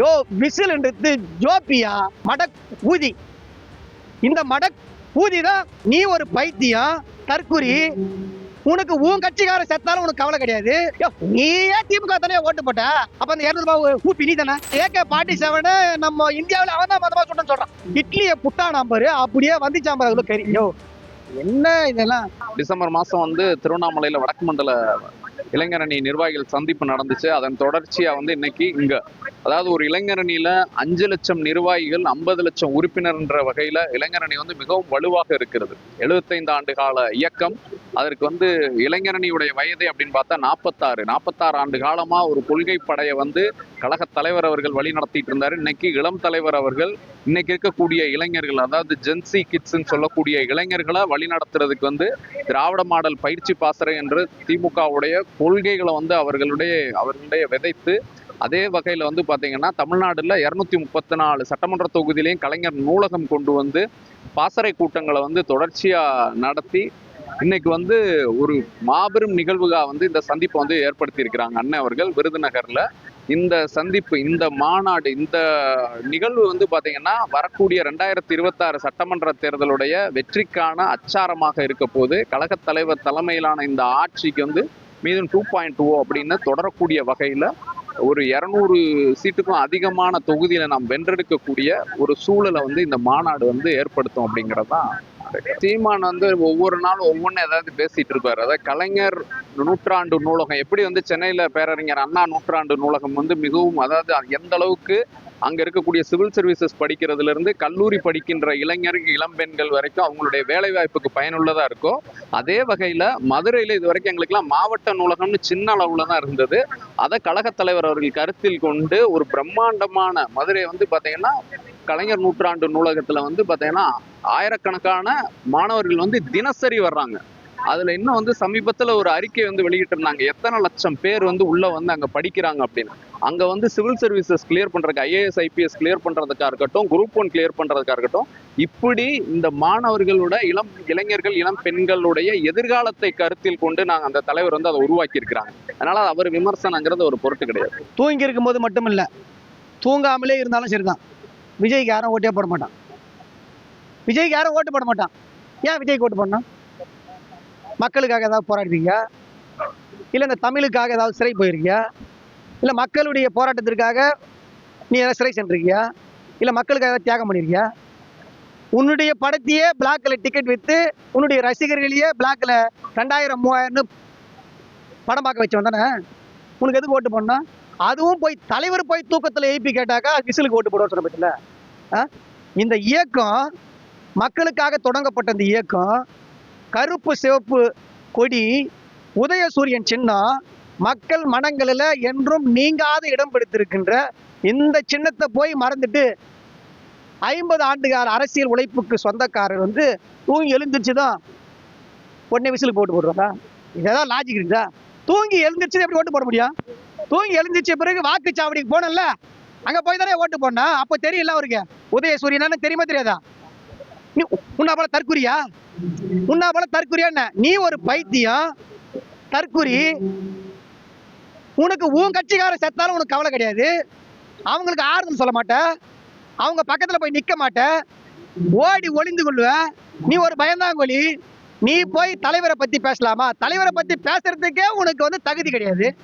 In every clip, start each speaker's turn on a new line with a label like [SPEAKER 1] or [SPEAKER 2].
[SPEAKER 1] யோ விசில்ன்றது ஜோப்பியா மடக் ஊதி. இந்த மடக் ஊதி தான் நீ ஒரு பைத்தியம் தற்குறி. உனக்கு உன் கட்சிக்கார செத்தாலும் உனக்கு கவலை கிடையாது. நீயே திமுக தானே ஓட்டு போட்ட? அப்ப அந்த இருநூறு ரூபாய் ஊப்பி நீ தானே? ஏகே பார்ட்டி செவனு நம்ம இந்தியாவில் அவன் தான் மதமா சொல்றேன்னு சொல்றான். இட்லியை புட்டானா பாரு அப்படியே வந்துச்சாம் பாரு அதுல கறி. யோ என்ன இதெல்லாம்?
[SPEAKER 2] டிசம்பர் மாசம் வந்து திருவண்ணாமலையில வடக்கு மண்டல இளைஞரணி நிர்வாகிகள் சந்திப்பு நடந்துச்சு. அதன் தொடர்ச்சியா வந்து இன்னைக்கு இங்க அதாவது ஒரு இளைஞரணியில அஞ்சு லட்சம் நிர்வாகிகள் ஐம்பது லட்சம் உறுப்பினர்ன்ற வகையில இளைஞரணி வந்து மிகவும் வலுவாக இருக்கிறது. எழுபத்தைந்து ஆண்டு கால இயக்கம் அதற்கு வந்து இளைஞரணியுடைய வயது அப்படின்னு பார்த்தா நாற்பத்தாறு நாற்பத்தாறு ஆண்டு காலமாக ஒரு கொள்கை படையை வந்து கழக தலைவர் அவர்கள் வழி நடத்திட்டு இருந்தார். இன்னைக்கு இளம் தலைவர் அவர்கள் இன்னைக்கு இருக்கக்கூடிய இளைஞர்கள் அதாவது ஜென்சி கிட்ஸ்ன்னு சொல்லக்கூடிய இளைஞர்களை வழி நடத்துறதுக்கு வந்து திராவிட மாடல் பயிற்சி பாசறை என்று திமுகவுடைய கொள்கைகளை வந்து அவர்களுடைய அவர்களுடைய விதைத்து அதே வகையில் வந்து பார்த்தீங்கன்னா தமிழ்நாடுல இரநூத்தி முப்பத்தி நாலு சட்டமன்ற தொகுதியிலையும் கலைஞர் நூலகம் கொண்டு வந்து பாசறை கூட்டங்களை வந்து தொடர்ச்சியாக நடத்தி இன்னைக்கு வந்து ஒரு மாபெரும் நிகழ்வுகா வந்து இந்த சந்திப்பை வந்து ஏற்படுத்தி இருக்கிறாங்க அண்ணன் அவர்கள். விருதுநகர்ல இந்த சந்திப்பு இந்த மாநாடு இந்த நிகழ்வு வந்து பாத்தீங்கன்னா வரக்கூடிய ரெண்டாயிரத்தி இருபத்தாறு சட்டமன்ற தேர்தலுடைய வெற்றிக்கான அச்சாரமாக இருக்க போது கழகத் தலைவர் தலைமையிலான இந்த ஆட்சிக்கு வந்து மீதும் டூ பாயிண்ட் டூ அப்படின்னு தொடரக்கூடிய வகையில ஒரு இரநூறு சீட்டுக்கும் அதிகமான தொகுதியில நாம் வென்றெடுக்கக்கூடிய ஒரு சூழலை வந்து இந்த மாநாடு வந்து ஏற்படுத்தும் அப்படிங்கறதுதான் சீமான் வந்து ஒவ்வொரு நாளும் ஒவ்வொன்றும் ஏதாவது பேசிட்டு இருப்பாரு. அதாவது கலைஞர் நூற்றாண்டு நூலகம். எப்படி வந்து சென்னையில பேரறிஞர் அண்ணா நூற்றாண்டு நூலகம் வந்து மிகவும் அதாவது எந்த அளவுக்கு அங்க இருக்கக்கூடிய சிவில் சர்வீசஸ் படிக்கிறதுல இருந்து கல்லூரி படிக்கின்ற இளைஞர் இளம்பெண்கள் வரைக்கும் அவங்களுடைய வேலை வாய்ப்புக்கு பயனுள்ளதா இருக்கும் அதே வகையில மதுரையில இது வரைக்கும் எங்களுக்கெல்லாம் மாவட்ட நூலகம்னு சின்ன அளவுல தான் இருந்தது. அதை கழகத் தலைவர் அவர்கள் கருத்தில் கொண்டு ஒரு பிரம்மாண்டமான மதுரை வந்து பாத்தீங்கன்னா கலைஞர் நூற்றாண்டு நூலகத்துல வந்து பாத்தீங்கன்னா ஆயிரக்கணக்கான மாணவர்கள் வந்து தினசரி வர்றாங்க. அதுல இன்னும் வந்து சமீபத்துல ஒரு அறிக்கை வந்து வெளியிட்டு இருந்தாங்க எத்தனை லட்சம் பேர் வந்து உள்ள வந்து அங்க படிக்கிறாங்க அப்படின்னு. அங்க வந்து சிவில் சர்வீசஸ் கிளியர் பண்றதுக்கு ஐஏஎஸ் ஐபிஎஸ் கிளியர் பண்றதுக்கா இருக்கட்டும் குரூப் ஒன் கிளியர் பண்றதுக்கா இருக்கட்டும் இப்படி இந்த மாணவர்களோட இளம் இளைஞர்கள் இளம் பெண்களுடைய எதிர்காலத்தை கருத்தில் கொண்டு நாங்க அந்த தலைவர் வந்து அதை உருவாக்கி இருக்கிறாங்க அதனால அவர் விமர்சனங்கிறது ஒரு பொருட்டு கிடையாது.
[SPEAKER 1] தூங்கி இருக்கும்போது மட்டும் இல்ல தூங்காமலே இருந்தாலும் சரிதான். விஜய்க்கு யாரும் ஓட்டே போட மாட்டான். விஜய்க்கு யாரும் ஓட்டு போட மாட்டான். ஏன் விஜய்க்கு ஓட்டு போடணும்? மக்களுக்காக ஏதாவது போராடுவீங்க? இல்லை இந்த தமிழுக்காக ஏதாவது சிறை போயிருக்கியா? இல்லை மக்களுடைய போராட்டத்திற்காக நீ ஏதாவது சிறை சென்றிருக்கியா? இல்லை மக்களுக்காக ஏதாவது தியாகம் பண்ணியிருக்கியா? உன்னுடைய படத்தையே பிளாக்ல டிக்கெட் விற்று உன்னுடைய ரசிகர்களையே பிளாக்ல ரெண்டாயிரம் மூவாயிரம்னு படம் பார்க்க வச்சு வந்தானே உனக்கு எதுக்கு ஓட்டு போடணும்? அதுவும் போய் தலைவர் போய் தூக்கத்தில் எழுப்பி கேட்டாக்கா விசிலுக்கு ஓட்டு போடுவோம் சொன்ன பத்தில. இந்த இயக்கம் மக்களுக்காக தொடங்கப்பட்ட இந்த இயக்கம் கருப்பு சிவப்பு கொடி உதயசூரியன் சின்னம் மக்கள் மனங்களில் என்றும் நீங்காத இடம் பிடித்திருக்கின்ற இந்த சின்னத்தை போய் மறந்துட்டு ஐம்பது ஆண்டுகால அரசியல் உழைப்புக்கு சொந்தக்காரர் வந்து தூங்கி எழுந்துருச்சு தான் உடனே விசிலுக்கு போட்டு போடுறாங்க இதெல்லாம் லாஜிக் இருக்குதா? தூங்கி எழுந்துருச்சு எப்படி ஓட்டு போட முடியும்? தூங்கி எழுந்திருச்ச பிறகு வாக்குச்சாவடிக்கு போனல அங்கே போய் தானே ஓட்டு போடணும்? அப்போ தெரியல அவருக்கு. உதயசூரியன் தெரியுமா தெரியாதா? நீ உன்னா போல தற்குறியா? உன்னா போல தற்குறியா என்ன? நீ ஒரு பைத்தியம். தற்குறி. உனக்கு உன் கட்சிக்காரன் செத்தாலும் உனக்கு கவலை கிடையாது. அவங்களுக்கு ஆறுதல் சொல்ல மாட்ட. அவங்க பக்கத்துல போய் நிக்க மாட்ட. ஓடி ஒளிந்து கொள்ளுவ. நீ ஒரு பயந்தாங்கொலி நீ போய் தலைவரை பத்தி பேசலாமா? தலைவரை பத்தி பேசுறதுக்கே உனக்கு வந்து தகுதி கிடையாது.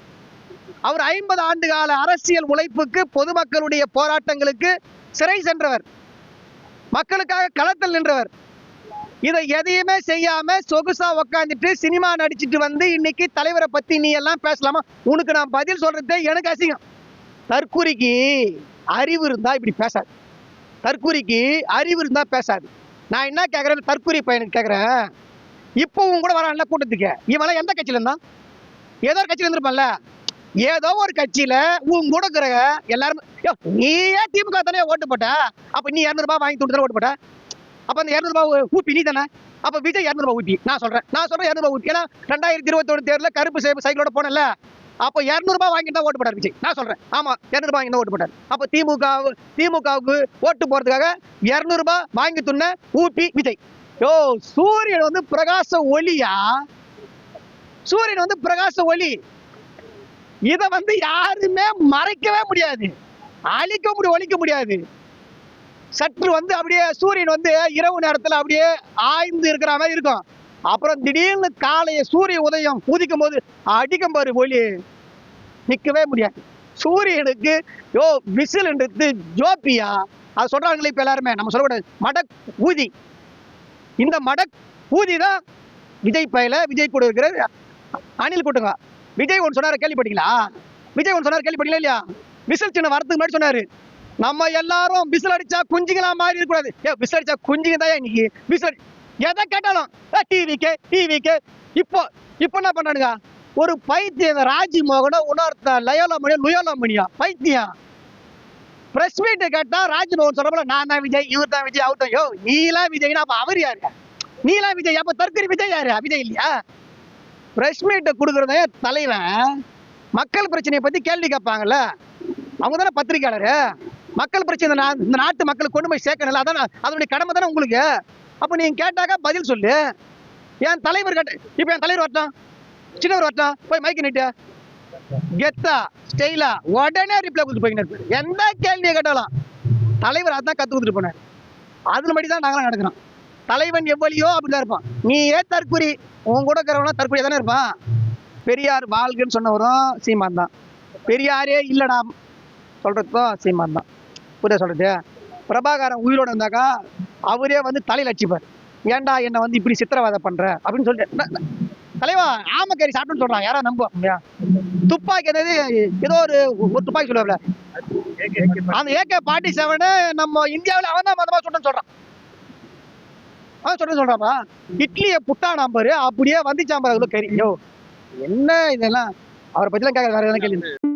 [SPEAKER 1] அவர் ஐம்பது ஆண்டு கால அரசியல் உழைப்புக்கு பொதுமக்களுடைய போராட்டங்களுக்கு சிறை சென்றவர். மக்களுக்காக களத்தில் நின்றவர். இதை எதையுமே செய்யாம சொகுசா உக்காந்துட்டு சினிமா நடிச்சிட்டு வந்து இன்னைக்கு தலைவரை பத்தி நீ எல்லாம் பேசலாமா? உனக்கு நான் பதில் சொல்றதே எனக்கு அசிங்கம். தற்கூரிக்கு அறிவு இருந்தா இப்படி பேசாது. தற்கூரிக்கு அறிவு இருந்தா பேசாது. நான் என்ன கேட்கறேன் தற்கூரி பையனுக்கு கேக்குறேன். இப்பவும் கூட வரான்ல கூட்டத்துக்கு. இவன் எந்த கட்சியில இருந்தான்? ஏதோ ஒரு கட்சியில இருந்திருப்பான்ல. ஏதோ ஒரு கட்சியில உன் கூட இருக்கிற எல்லாரும் நீயே திமுக தானே ஓட்டு போட்ட? அப்ப நீ இருநூறு ரூபாய் வாங்கி துட்டு ஓட்டு போட்ட? அப்ப அந்த இரநூறுபா ரூபாய் ஊப்பி நீ தானே? அப்ப விஜய் இருநூறு ரூபாய் ஊப்பி. நான் சொல்றேன். நான் சொல்றேன் இரநூறு ரூபாய் ஊப்பி. ஏன்னா ரெண்டாயிரத்தி இருபத்தி ஒன்று தேர்தல கருப்பு சேவை சைக்கிளோட போனல அப்ப இரநூறுபா ரூபாய் வாங்கிட்டு தான் ஓட்டு போட்டார் விஜய். நான் சொல்றேன். ஆமா இரநூறுபா ரூபாய் வாங்கி ஓட்டு போட்டார். அப்ப திமுக திமுகவுக்கு ஓட்டு போறதுக்காக இரநூறுபா ரூபாய் வாங்கி துண்ண ஊப்பி விஜய். யோ சூரியன் வந்து பிரகாச ஒளியா? சூரியன் வந்து பிரகாச ஒளி. இதை வந்து யாருமே மறைக்கவே முடியாது. அழிக்க முடியும் ஒழிக்க முடியாது. சற்று வந்து அப்படியே சூரியன் வந்து இரவு நேரத்தில் அப்படியே ஆய்ந்து இருக்கிற மாதிரி இருக்கும். அப்புறம் திடீர்னு காலையை சூரிய உதயம் உதிக்கும் போது அடிக்கும் பாரு ஒளி. நிற்கவே முடியாது. சூரியனுக்கு யோ விசில் எடுத்து ஜோப்பியா? அது சொல்கிறாங்களே இப்போ எல்லாருமே. நம்ம சொல்லக்கூடாது. மடக் ஊதி. இந்த மடக் ஊதி தான் விஜய் பயில விஜய் கூட இருக்கிற அணில் கூட்டுங்க. விஜய் ஒன்று சொன்னார் கேள்விப்பட்டீங்களா? விஜய் ஒன்று சொன்னார் கேள்விப்பட்டீங்களா இல்லையா? விசில் சின்ன வரதுக்கு முன்னாடி சொன்னார். நம்ம எல்லாரும் விசில் அடிச்சா குஞ்சுங்களா மாதிரி இருக்கக்கூடாது. ஏ விசில் அடிச்சா குஞ்சுங்க தான் இன்னைக்கு? விசில் அடி- எதை கேட்டாலும் டிவிக்கு டிவிக்கு இப்போ இப்போ என்ன பண்ணானுங்க ஒரு பைத்தியம் இந்த ராஜி மோகனோ இன்னொருத்த லயோலா மணியா பைத்தியம். பிரஸ் மீட் கேட்டா ராஜ்மோகன் சொல்றப்பல நான் தான் விஜய் இவர் தான் விஜய் அவர் தான் யோ நீலாம் விஜய்னா அப்ப அவர் யாரு? நீலாம் விஜய் அப்ப தற்கரி விஜய் யாரு? விஜய் இல்லையா? பிரஸ் மீட்டை கொடுக்குறதே தலைவன் மக்கள் பிரச்சனையை பற்றி கேள்வி கேட்பாங்கல்ல. அவங்க தானே பத்திரிக்கையாளரு. மக்கள் பிரச்சனை இந்த இந்த நாட்டு மக்களுக்கு கொண்டு போய் சேர்க்கணும்ல. அதான் அதனுடைய கடமை தானே உங்களுக்கு? அப்போ நீங்கள் கேட்டாக்கா பதில் சொல்லு. என் தலைவர் கேட்ட இப்போ என் தலைவர் வரட்டும். சின்னவர் வரட்டும். போய் மைக்கு நீட்டு. கெத்தா ஸ்டெயிலா உடனே ரிப்ளை கொடுத்து போய்க்கிட்டு எந்த கேள்வியை கேட்டாலும். தலைவர் அதான் கற்று கொடுத்துட்டு போனார். அதில் மட்டும் தான் நாங்களாம் நடக்கிறோம் தலைவன் எவ்வளியோ அப்படிதான் இருப்பான். நீ ஏன் தற்குறி உன் கூட இருக்கிறவனா தற்குறி தானே இருப்பான். பெரியார் வாழ்கன்னு சொன்னவரும் சீமான் தான். பெரியாரே இல்லடா. சொல்றதும் சீமான் தான். புரிய சொல்றது? பிரபாகரன் உயிரோட இருந்தாக்கா அவரே வந்து தலையில் அடிச்சுப்பார். ஏன்டா என்னை வந்து இப்படி சித்திரவதை பண்ற? அப்படின்னு சொல்லிட்டு தலைவா ஆமக்கறி சாப்பிட்டுன்னு சொல்றான். யாரா நம்புவா துப்பாக்கி என்னது? ஏதோ ஒரு ஒரு துப்பாக்கி சொல்லுவாப்ல. அந்த ஏகே ஃபார்ட்டி செவனு நம்ம இந்தியாவில் அவன் தான் மதமாக சுட்டன்னு சொல்றான். அவன் சொல்றேன் சொல்றாப்பா இட்லியை புட்டா பாரு அப்படியே வந்துச்சாம் பாரு அதுல கறி. என்ன இதெல்லாம்? அவரை பத்திலாம் கேட்க வேற எதனா கேள்வி.